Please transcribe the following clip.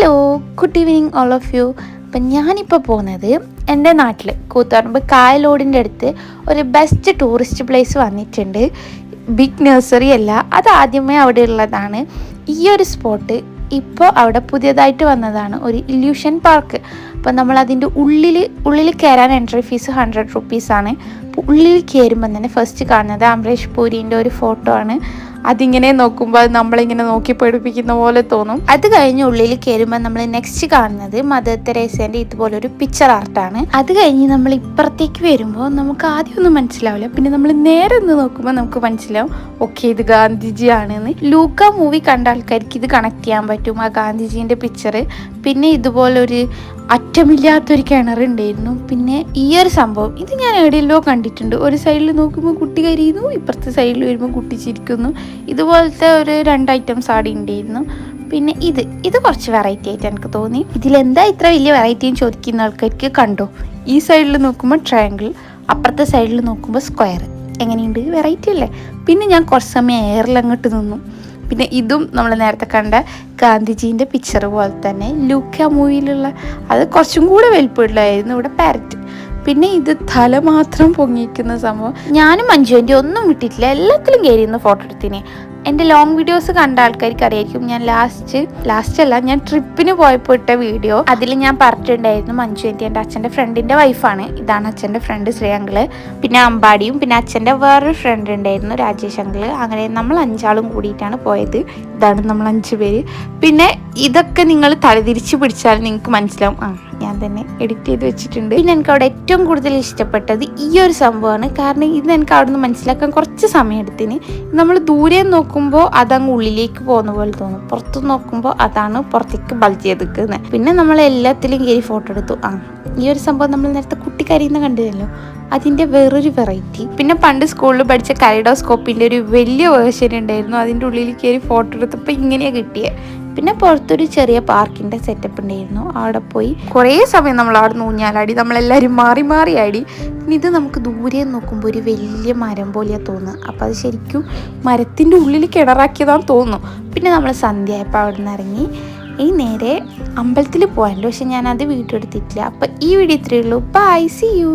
Hello good evening all of you അപ്പം ഞാനിപ്പോൾ പോകുന്നത് എന്റെ നാട്ടിൽ കൂത്തുപറമ്പ് കായലോടിന്റെ അടുത്ത് ഒരു ബെസ്റ്റ് ടൂറിസ്റ്റ് പ്ലേസ് വന്നിട്ടുണ്ട്. ബിഗ് നഴ്സറി അല്ല അത് ആദ്യമേ അവിടെ ഉള്ളതാണ്. ഈ ഒരു സ്പോട്ട് ഇപ്പോൾ അവിടെ പുതിയതായിട്ട് വന്നതാണ് ഒരു ഇല്യൂഷൻ പാർക്ക് അപ്പോൾ നമ്മൾ അതിന്റെ ഉള്ളിൽ ഉള്ളിൽ കയറാൻ എൻട്രി ഫീസ് ഹൺഡ്രഡ് റുപ്പീസാണ് ഉള്ളിൽ കയറുമ്പോൾ തന്നെ ഫസ്റ്റ് കാണുന്നത് അമരേഷ് പൂരിന്റെ ഒരു ഫോട്ടോ ആണ്. അതിങ്ങനെ നോക്കുമ്പോൾ നമ്മളിങ്ങനെ നോക്കി പഠിപ്പിക്കുന്ന പോലെ തോന്നും. അത് കഴിഞ്ഞ് ഉള്ളിൽ കയറുമ്പോൾ നമ്മൾ നെക്സ്റ്റ് കാണുന്നത് മദർ തെരേസേന്റെ ഇതുപോലൊരു പിക്ചർ ആർട്ടാണ് അത് കഴിഞ്ഞ് നമ്മൾ ഇപ്പുറത്തേക്ക് വരുമ്പോൾ നമുക്ക് ആദ്യമൊന്നും മനസ്സിലാവില്ല. പിന്നെ നമ്മൾ നേരെ നിന്ന് നോക്കുമ്പോൾ നമുക്ക് മനസ്സിലാവും ഓക്കെ ഇത് ഗാന്ധിജി ആണെന്ന്. ലൂക്ക മൂവി കണ്ട ആൾക്കാർക്ക് ഇത് കണക്ട് ചെയ്യാൻ പറ്റും ആ ഗാന്ധിജീന്റെ പിക്ചർ പിന്നെ ഇതുപോലൊരു അറ്റമില്ലാത്തൊരു കിണറുണ്ടായിരുന്നു പിന്നെ ഈ ഒരു സംഭവം ഇത് ഞാൻ എവിടെയല്ലോ കണ്ടിട്ടുണ്ട്. ഒരു സൈഡിൽ നോക്കുമ്പോൾ കുട്ടി കരിയുന്നു ഇപ്പുറത്തെ സൈഡിൽ വരുമ്പോൾ കുട്ടി ചിരിക്കുന്നു. ഇതുപോലത്തെ ഒരു രണ്ട് ഐറ്റംസ് ആടെ ഉണ്ടായിരുന്നു. പിന്നെ ഇത് ഇത് കുറച്ച് വെറൈറ്റി ആയിട്ട് എനിക്ക് തോന്നി. ഇതിലെന്താ ഇത്ര വലിയ വെറൈറ്റി എന്ന് ചോദിക്കുന്ന ആൾക്കാർക്ക് കണ്ടു? ഈ സൈഡിൽ നോക്കുമ്പോൾ ട്രയാങ്കിൾ അപ്പുറത്തെ സൈഡിൽ നോക്കുമ്പോൾ സ്ക്വയർ എങ്ങനെയുണ്ട്? വെറൈറ്റി അല്ലേ? പിന്നെ ഞാൻ കുറച്ച് സമയം എയറിൽ അങ്ങോട്ട് നിന്നു. പിന്നെ ഇതും നമ്മൾ നേരത്തെ കണ്ട ഗാന്ധിജീന്റെ പിക്ചർ പോലെ തന്നെ. ലൂക്ക മൂവിയിലുള്ള അത് കുറച്ചും കൂടെ വലിപ്പമുള്ളതായിരുന്നു. ഇവിടെ പാരറ്റ് പിന്നെ ഇത് തല മാത്രം പൊങ്ങിക്കുന്ന സംഭവം. ഞാനും മഞ്ജുവിന്റെ ഒന്നും വിട്ടിട്ടില്ല. എല്ലാത്തിലും കയറി ഇന്ന് ഫോട്ടോ എടുത്തിനെ. എന്റെ ലോങ് വീഡിയോസ് കണ്ട ആൾക്കാർക്ക് അറിയായിരിക്കും ഞാൻ ലാസ്റ്റ് ലാസ്റ്റ് അല്ല ഞാൻ ട്രിപ്പിന് പോയപ്പോൾ ഇട്ട വീഡിയോ അതിൽ ഞാൻ പറഞ്ഞിട്ടുണ്ടായിരുന്നു മഞ്ജു എന്റെ എന്റെ അച്ഛന്റെ ഫ്രണ്ടിന്റെ വൈഫാണ് ഇതാണ് അച്ഛന്റെ ഫ്രണ്ട് ശ്രീയങ്കിൾ പിന്നെ അമ്പാടിയും പിന്നെ അച്ഛന്റെ വേറൊരു ഫ്രണ്ട് ഉണ്ടായിരുന്നു രാജേഷ് അങ്കിൾ. അങ്ങനെ നമ്മൾ അഞ്ചാളും കൂടിയിട്ടാണ് പോയത്. ഇതാണ് നമ്മൾ അഞ്ച് പേര്. പിന്നെ ഇതൊക്കെ നിങ്ങൾ തലതിരിച്ച് പിടിച്ചാൽ നിങ്ങൾക്ക് മനസ്സിലാവും. ആ ഞാൻ തന്നെ എഡിറ്റ് ചെയ്ത് വെച്ചിട്ടുണ്ട്. പിന്നെ എനിക്ക് അവിടെ ഏറ്റവും കൂടുതൽ ഇഷ്ടപ്പെട്ടത് ഈ ഒരു സംഭവമാണ്. കാരണം ഇത് എനിക്ക് അവിടെ നിന്ന് മനസ്സിലാക്കാൻ കുറച്ച് സമയം എടുത്തിന്. നമ്മൾ ദൂരെ നോക്കുമ്പോൾ അതങ്ങ് ഉള്ളിലേക്ക് പോകുന്ന പോലെ തോന്നും. പുറത്ത് നോക്കുമ്പോൾ അതാണ് പുറത്തേക്ക് ബൾജ് ചെയ്ത് പിന്നെ നമ്മൾ എല്ലാത്തിലും കയറി ഫോട്ടോ എടുത്തു. ആ ഈ ഒരു സംഭവം നമ്മൾ നേരത്തെ കുട്ടി നിന്ന് കണ്ടില്ലല്ലോ. അതിന്റെ വേറൊരു വെറൈറ്റി. പിന്നെ പണ്ട് സ്കൂളിൽ പഠിച്ച കൈഡോസ്കോപ്പിന്റെ ഒരു വലിയ വേർഷൻ ഉണ്ടായിരുന്നു. അതിന്റെ ഉള്ളിൽ കയറി ഫോട്ടോ എടുത്തപ്പോൾ ഇങ്ങനെയാണ് കിട്ടിയത് പിന്നെ പുറത്തൊരു ചെറിയ പാർക്കിന്റെ സെറ്റപ്പ് ഉണ്ടായിരുന്നു. അവിടെ പോയി കുറേ സമയം നമ്മൾ അവിടെ നിന്ന് ഊഞ്ഞാലാടി. നമ്മളെല്ലാവരും മാറി മാറി ആടി. ഇത് നമുക്ക് ദൂരെ നോക്കുമ്പോൾ ഒരു വലിയ മരം പോലെയാണ് തോന്നുന്നത് അപ്പോൾ അത് ശരിക്കും മരത്തിന്റെ ഉള്ളിൽ കിണറാക്കിയതാന്ന് തോന്നുന്നു. പിന്നെ നമ്മൾ സന്ധ്യയായപ്പോൾ അവിടെ നിന്ന് ഇറങ്ങി. ഈ നേരെ അമ്പലത്തിൽ പോകാനുണ്ട്. പക്ഷെ ഞാനത് വീട്ടിലെടുത്തിട്ടില്ല അപ്പോൾ ഈ വീഡിയോ ഇത്രയേ ഉള്ളൂ. By C U